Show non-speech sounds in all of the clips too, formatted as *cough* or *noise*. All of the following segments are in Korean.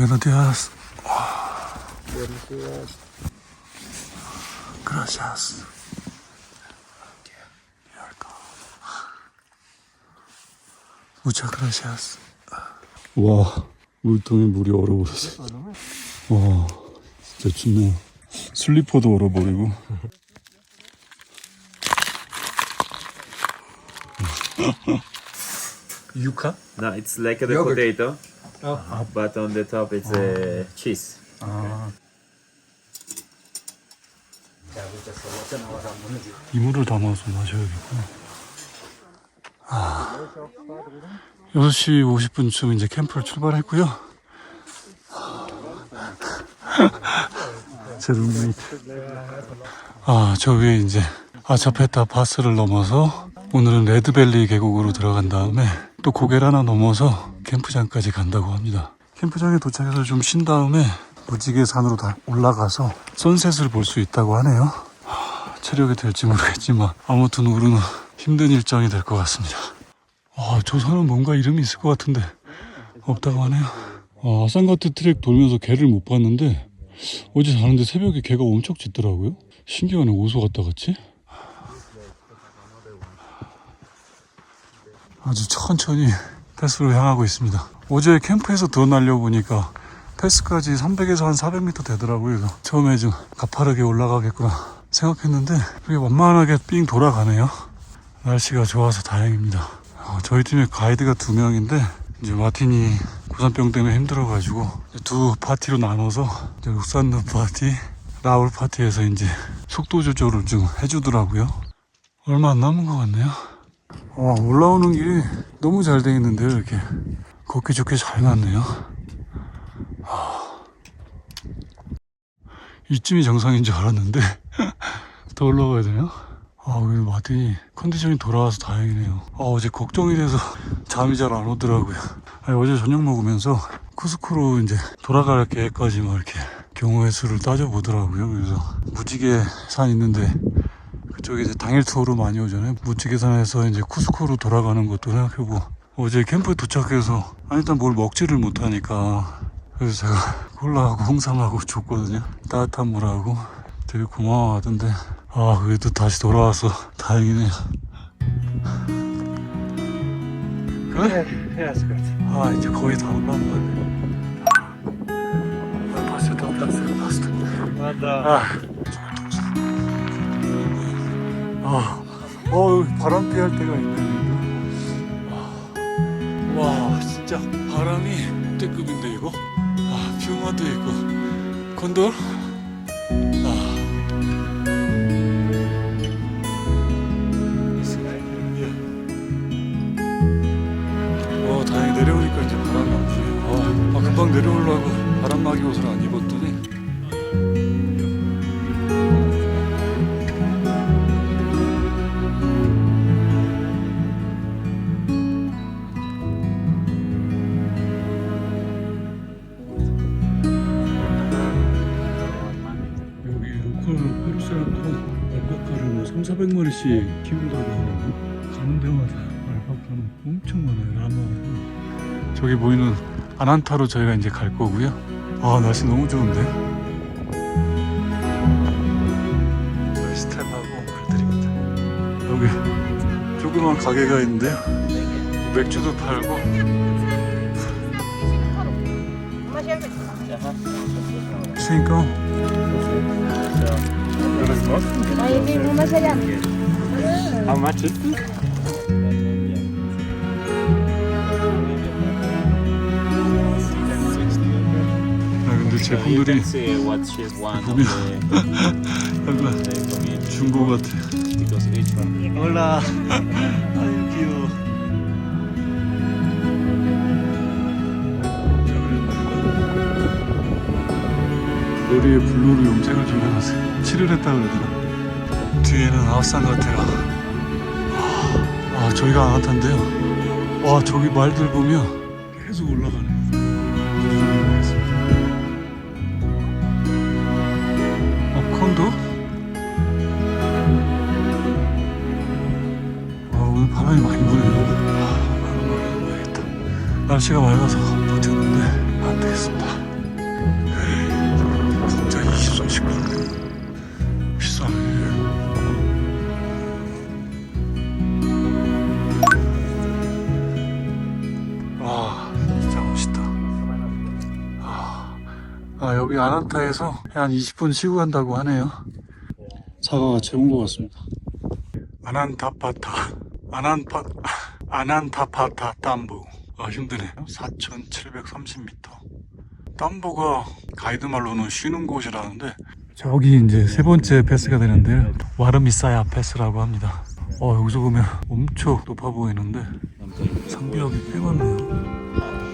Buenos días. Gracias. Muchas gracias. 와, 물통에 물이 얼어버렸어. 와, 진짜 춥네요. 슬리퍼도 얼어버리고. 유카? No, it's like Yogurt. potato, Oh. but on the top it's uh, cheese. 아. 이물을 담아서 마셔야겠구나. 아, 6시 50분쯤 이제 캠프를 출발했고요. *laughs* 제 룸메이트. 아, 저 위에 이제 아차페타 파스를 넘어서 오늘은 레드밸리 계곡으로 들어간 다음에 또 고개를 하나 넘어서 캠프장까지 간다고 합니다. 캠프장에 도착해서 좀 쉰 다음에 무지개 산으로 다 올라가서 선셋을 볼 수 있다고 하네요. 하, 체력이 될지 모르겠지만 아무튼 오르는 힘든 일정이 될 것 같습니다. 아, 저 산은 뭔가 이름이 있을 것 같은데 없다고 하네요. 아, 산가트 트랙 돌면서 개를 못 봤는데 어제 자는데 새벽에 개가 엄청 짖더라고요. 신기하네 어디서 갔다 갔지? 아주 천천히 패스로 향하고 있습니다. 어제 캠프에서 더 날려보니까 패스까지 300에서 한 400m 되더라고요. 처음에 좀 가파르게 올라가겠구나 생각했는데 그게 완만하게 삥 돌아가네요. 날씨가 좋아서 다행입니다. 어, 저희 팀에 가이드가 두 명인데 이제 마틴이 고산병 때문에 힘들어가지고 두 파티로 나눠서 이제 룩산드 파티, 라울 파티에서 이제 속도 조절을 좀 해주더라고요. 얼마 안 남은 것 같네요. 와, 올라오는 길이 너무 잘 돼 있는데요, 이렇게. 걷기 좋게 잘 났네요. 하, 이쯤이 정상인 줄 알았는데, *laughs* 더 올라가야 되나? 아, 오늘 마틴이 컨디션이 돌아와서 다행이네요. 아, 어제 걱정이 돼서 *laughs* 잠이 잘 안 오더라고요. 아니, 어제 저녁 먹으면서 쿠스코로 이제 돌아갈 계획까지 막 이렇게 경우의 수를 따져보더라고요. 그래서 무지개 산 있는데 그쪽에 이제 당일 투어로 많이 오잖아요. 무지개산에서 이제 쿠스코로 돌아가는 것도 생각해보고 어제 캠프에 도착해서 아, 일단 뭘 먹지를 못하니까 그래서 제가 *laughs* 콜라하고 홍삼하고 줬거든요. 따뜻한 물하고 되게 고마워하던데 아 그래도 다시 돌아와서 다행이네요. 그래? 아 이제 거의 다 올라온 거 같네. 아, 봤을 때 봤을 때. 아. 아, 어, 바람 피할 때가 있네. 아, 와, 진짜 바람이 역대급인데 이거? 아, 퓨마도 있고, 콘돌? 아. 어, 다행히 내려오니까 이제 바람이 안 불어요. 아, 아, 금방 내려오려고 바람막이 옷을 안 입었더니 400마리씩 키운다고 하고 가는 데마다 알파카는 엄청 많아요 라마하고 저기 보이는 아난타로 저희가 이제 갈 거고요. 아 날씨 너무 좋은데? 스텝하고 말들입니다. 여기 조그만 가게가 있는데요. 맥주도 팔고. 수인 How much is it? 아 근데 제품들이 보면 약간 중고 같아. 올라 아유 귀여워 머리에 블루로 염색을 좀 해놨어요 칠을 했다 그러더라 뒤에는 아웃산 같아요 아, 아 저희가 아나탄데요 와 저기 말들 보면 계속 올라가네요 어 콘도? 아, 오늘 바람이 많이 부네요. 아, 바람 많이 불어야겠다. 날씨가 맑아서 아난타에서 한 20분 쉬고 간다고 하네요. 사과가 채운 것 같습니다. 아난타파타, 아난파, 아난타파타 땀부. 아, 힘드네. 4,730m. 땀부가 가이드 말로는 쉬는 곳이라는데 저기 이제 세 번째 패스가 되는데 와르미사야 패스라고 합니다. 어 여기서 보면 엄청 높아 보이는데 상비역이 꽤 많네요.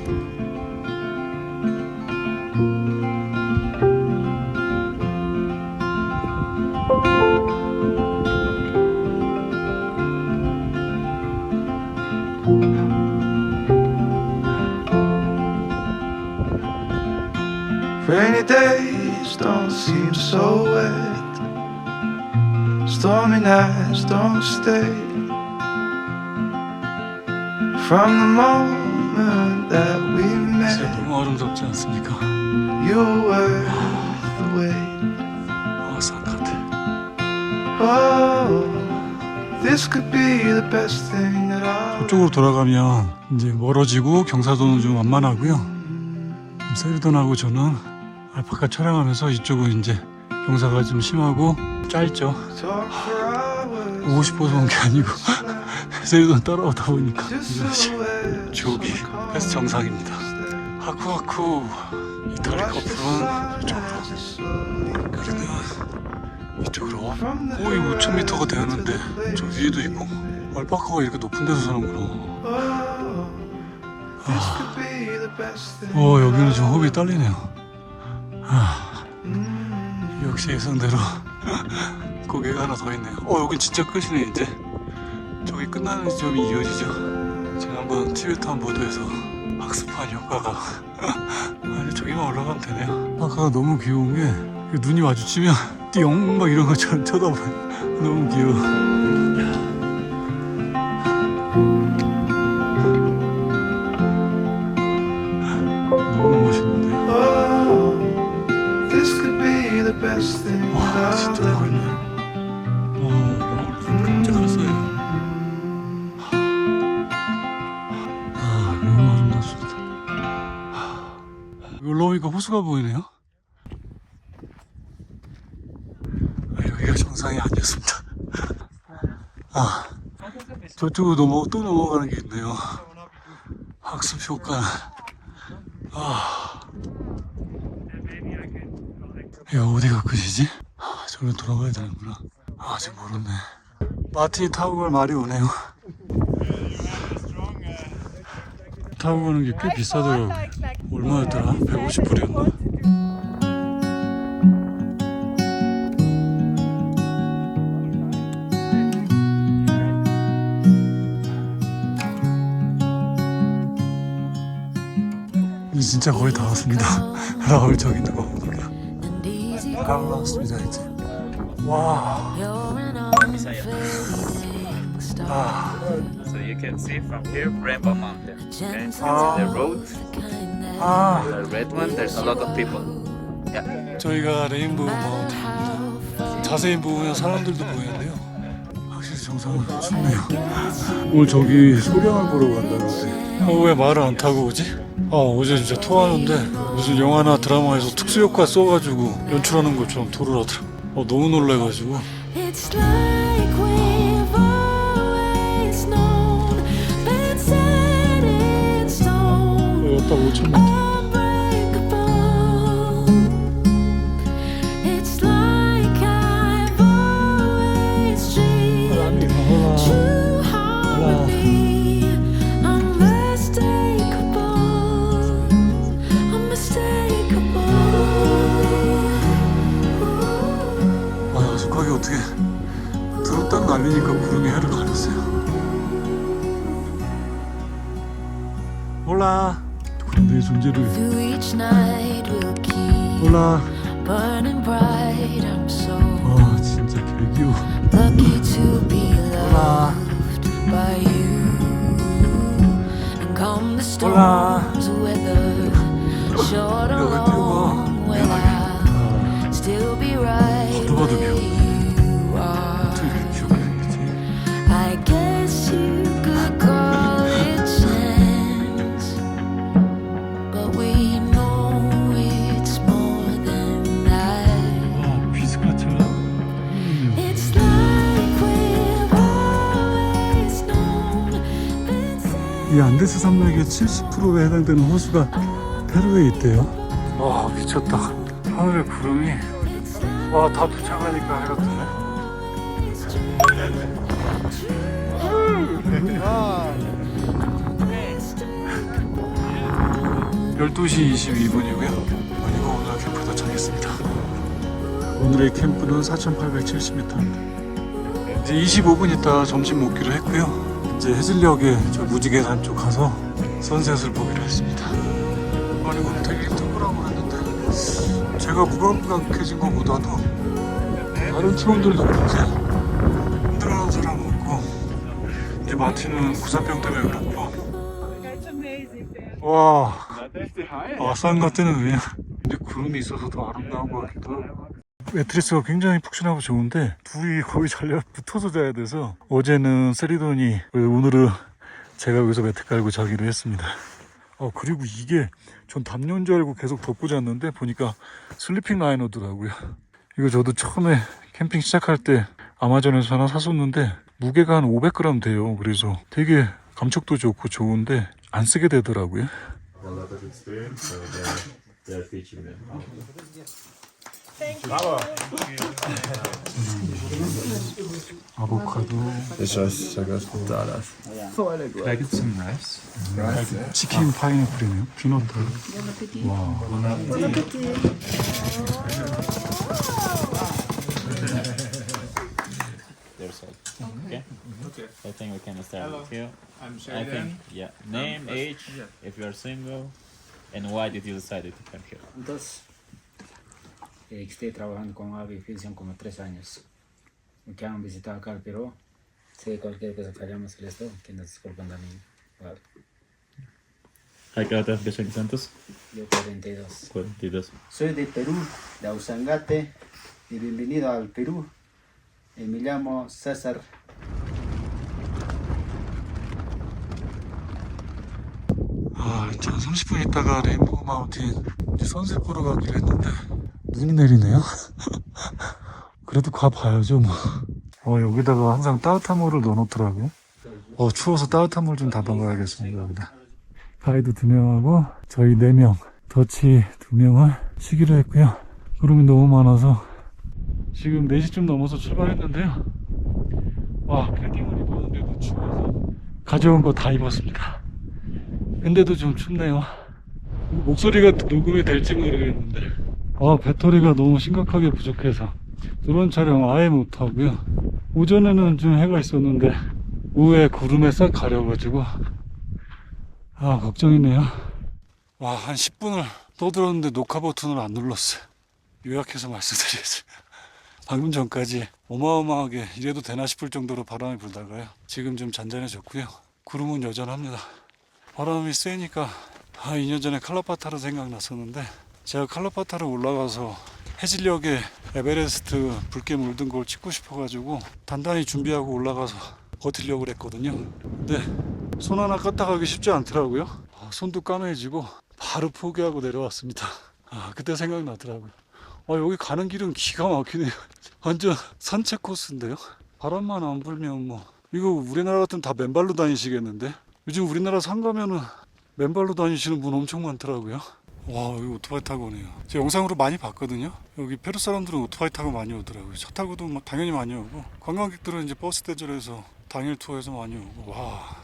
Stormy nights don't stay. From the moment that we 진짜 met, 너무 아름답지 않습니까? you were the wait. 아 산카테. Oh, this could be the best thing that I. 저쪽으로 돌아가면 이제 멀어지고 경사도는 좀 완만하고요. 세르돈하고 저는 알파카 촬영하면서 이쪽은 이제 경사가 좀 심하고 짧죠. 오고 싶어서 온 게 아니고 *laughs* 세르돈 따라오다 보니까 이것이 저기 패스 정상입니다. 하쿠하쿠 이탈리 커플은 이쪽으로 우리는 이쪽으로 거의 5,000m가 되었는데 저 위에도 있고 알파카가 이렇게 높은 데서 사는구나. Thing. 어 여기는 좀 호흡이 떨리네요. 아. 역시 예상대로 *laughs* 고개가 하나 더 있네요. 어 여긴 진짜 끝이네 이제. 저기 끝나는 지점이 이어지죠. 지난번 티베탄 보도에서 학습한 효과가 *laughs* 아니 저기만 올라가면 되네요. 아까가 너무 귀여운 게그 눈이 마주치면 *laughs* 띠용 막 이런 것처럼 쳐다봐요. 너무 귀여워. Oh, best thing 진짜 ever 어, 깜짝했어요. 아, 너무 아름답습니다. 올라오니까 호수가 보이네요. 아, 여기가 정상이 아니었습니다. 아, 저쪽으로 넘어, 또 넘어가는 게 있네요. 학습 효과. 아. 이거 어디가 끝이지? 아, 저기로 돌아가야 되는구나. 아, 아직 모르네. 마틴이 타고 갈 말이 오네요. 타고 가는 게 꽤 비싸더라고요. 얼마였더라? 150불이었나? 이제 진짜 거의 다 왔습니다. *laughs* 라울 저기 있는 거 보니까. 다 올라왔습니다, 이제. 와. 아. So you can see from here Rainbow Mountain. Okay? Ah. The road, 아. the red one, there's a lot of people. Yeah. 저희가 레인보우 마운틴입니다. 자세히 보면 사람들도 보이는데요. 확실히 정상은 춥네요. 오늘 저기 소량을 보러 간다는데. 어, 왜 말을 안 타고 오지? 아, 어제 진짜 토하는데 무슨 영화나 드라마에서 특수효과 써가지고 연출하는 것처럼 토를 하더라고. 어, 너무 놀래가지고. It's like we've always known, been set in stone, 여기 딱 5천 m 어떻게 들었다 날리니까 구름이 해를 가렸어요. 몰라. 내 존재를 몰라. 아, 진짜 개기워. 몰라. 몰라. 왜 뛰어가? 미안하게. 아, 걸어가도 where 귀 이 안데스 산맥의 70%에 해당되는 호수가 페루에 있대요. 와 미쳤다. 하늘의 구름이 어, 와다 도착하니까 해가 12시 22분이고요. 그리고 오늘 캠프 도착했습니다. 오늘의 캠프는 4,870m입니다. 이제 25분 있다 점심 먹기로 했고요. 이제 해질녘에 저 무지개산 쪽 가서 선셋을 보기로 했습니다. 오늘 되게 힘들거라고 했는데 제가 무감각해진 것보다도 다른 팀원들도 그런지 사람 없고 이제 마티는 구사병 때문에 그렇고. 와 아, 싼것 때는 그냥 근데 구름이 있어서 더 아름다운 것 같기도 하고. 매트리스가 굉장히 푹신하고 좋은데 둘이 거의 잘려 붙어서 자야 돼서 어제는 세리돈이 오늘은 제가 여기서 매트 깔고 자기로 했습니다. 어 그리고 이게 전 담요인 줄 알고 계속 덮고 잤는데 보니까 슬리핑 라이너더라고요. 이거 저도 처음에 캠핑 시작할 때 아마존에서 하나 샀었는데 무게가 한 500g 돼요 그래서 되게 감촉도 좋고 좋은데 안 쓰게 되더라고요. 아보카도? 치킨 파인애플이네요 피넛 와 There's all. Okay. I think we can start with you. I'm I think yeah. Name, age, if you are single, and why did you decide to come here? Dos. Eh, Estoy trabajando con aviación como tres años. Que han visitado acá al Perú. Si cualquier cosa fallamos el esto, que nos disculpan también. Vale. ¿A qué edad te Santos? Yo 42. 42. Soy de Perú, de Ausangate. Y bienvenido al Perú. Me llamo César. 아, 이제 한 30분 있다가 레인보우 마운틴 이제 선셋 보러 가기로 했는데 눈이 내리네요. *laughs* 그래도 가봐야죠 뭐. 어, 여기다가 항상 따뜻한 물을 넣어놓더라고요. 어, 추워서 따뜻한 물 좀 담아가야겠습니다, 여기다. 가이드 두 명하고 저희 네 명, 더치 두 명을 쉬기로 했고요. 구름이 너무 많아서 지금 4시쯤 넘어서 출발했는데요. 와, 패딩을 입었는데도 추워서 가져온 거 다 입었습니다. 근데도 좀 춥네요. 목소리가 녹음이 될지 모르겠는데. 아, 배터리가 너무 심각하게 부족해서. 드론 촬영 아예 못하고요. 오전에는 좀 해가 있었는데, 오후에 구름에 싹 가려가지고. 아, 걱정이네요. 와, 한 10분을 떠들었는데 녹화 버튼을 안 눌렀어요. 요약해서 말씀드리겠습니다. 방금 전까지 어마어마하게 이래도 되나 싶을 정도로 바람이 불다가요. 지금 좀 잔잔해졌고요. 구름은 여전합니다. 바람이 세니까 아 2년 전에 칼라파타르 생각났었는데 제가 칼라파타르 올라가서 해질녘에 에베레스트 붉게 물든 걸 찍고 싶어가지고 단단히 준비하고 올라가서 버틸려고 그랬거든요 근데 손 하나 껐다 가기 쉽지 않더라고요 아, 손도 까매지고 바로 포기하고 내려왔습니다 아 그때 생각나더라고요 아 여기 가는 길은 기가 막히네요 완전 산책 코스인데요 바람만 안 불면 뭐 이거 우리나라 같으면 다 맨발로 다니시겠는데 요즘 우리나라 산 가면은 맨발로 다니시는 분 엄청 많더라고요. 와, 여기 오토바이 타고 오네요. 제가 영상으로 많이 봤거든요. 여기 페루 사람들은 오토바이 타고 많이 오더라고요. 차 타고도 뭐 당연히 많이 오고, 관광객들은 이제 버스 대절해서 당일 투어해서 많이 오고, 와,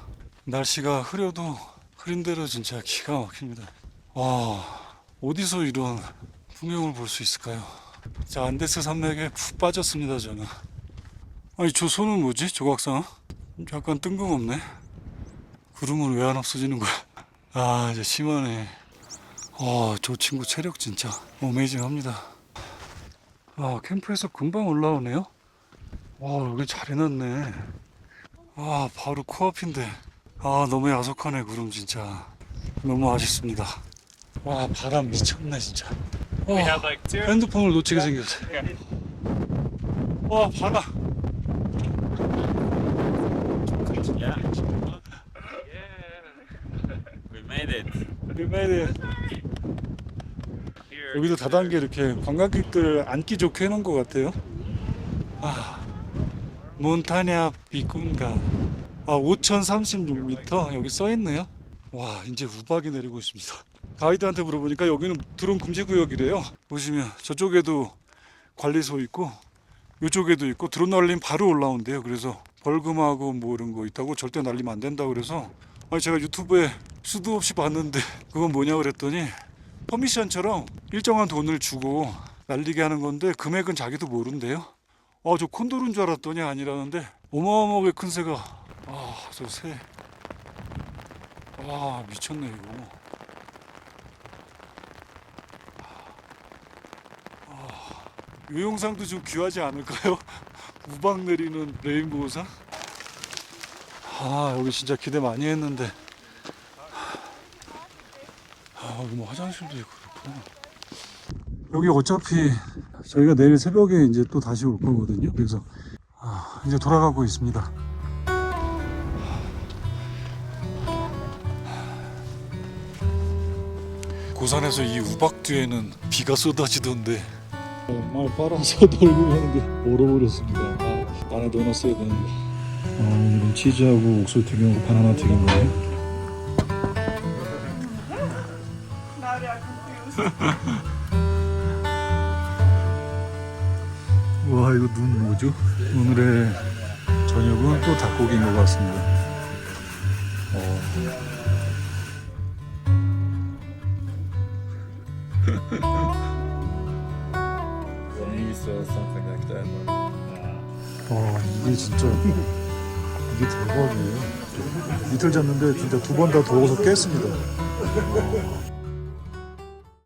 날씨가 흐려도 흐린 대로 진짜 기가 막힙니다. 와, 어디서 이런 풍경을 볼 수 있을까요? 자, 안데스 산맥에 푹 빠졌습니다, 저는. 아니, 저 손은 뭐지? 조각상? 약간 뜬금없네. 구름은 왜 안 없어지는 거야? 아, 이제 심하네. 와, 저 친구 체력 진짜 어메이징 합니다. 아, 캠프에서 금방 올라오네요. 와, 여기 잘 해놨네. 아, 바로 코앞인데. 아, 너무 야속하네, 구름 진짜. 너무 아쉽습니다. 와, 바람 미쳤네, 진짜. We like two. 핸드폰을 놓치게 생겼어. 와, 바람. Yeah. We made it. 리메이드. Here. 여기도 다단계 이렇게 관광객들 앉기 좋게 해놓은 것 같아요. 아, 몬타냐 비군가. 아 5036m 여기 써있네요 와 이제 우박이 내리고 있습니다 가이드한테 물어보니까 여기는 드론 금지 구역이래요 보시면 저쪽에도 관리소 있고 이쪽에도 있고 드론 날리면 바로 올라온대요 그래서 벌금하고 뭐 이런 거 있다고 절대 날리면 안 된다 그래서 아니 제가 유튜브에 수도 없이 봤는데 그건 뭐냐 그랬더니 퍼미션처럼 일정한 돈을 주고 날리게 하는 건데 금액은 자기도 모른대요 아 저 콘도르인 줄 알았더니 아니라는데 어마어마하게 큰 새가 아 저 새. 아 미쳤네 이거. 아, 이 영상도 좀 귀하지 않을까요? *laughs* 우박 내리는 레인보우상. 아 여기 진짜 기대 많이 했는데. 아 여기 뭐 화장실도 있고 그렇구나. 여기 어차피 저희가 내일 새벽에 이제 또 다시 올 거거든요. 그래서 아, 이제 돌아가고 있습니다. 고산에서 이 우박 뒤에는 비가 쏟아지던데 말 빨아서 놀고 가는데 얼어버렸습니다. 아, 안에 넣어놨어야 되는데. 아, 오늘은 치즈하고 옥수수 튀김하고 바나나 튀김이에요. *laughs* 와 이거 눈 뭐죠? 오늘의 저녁은 또 닭고기인 것 같습니다. 어. 이게 진짜 이게 대박이에요. 이틀 잤는데 진짜 두 번 다 더워서 깼습니다. 와.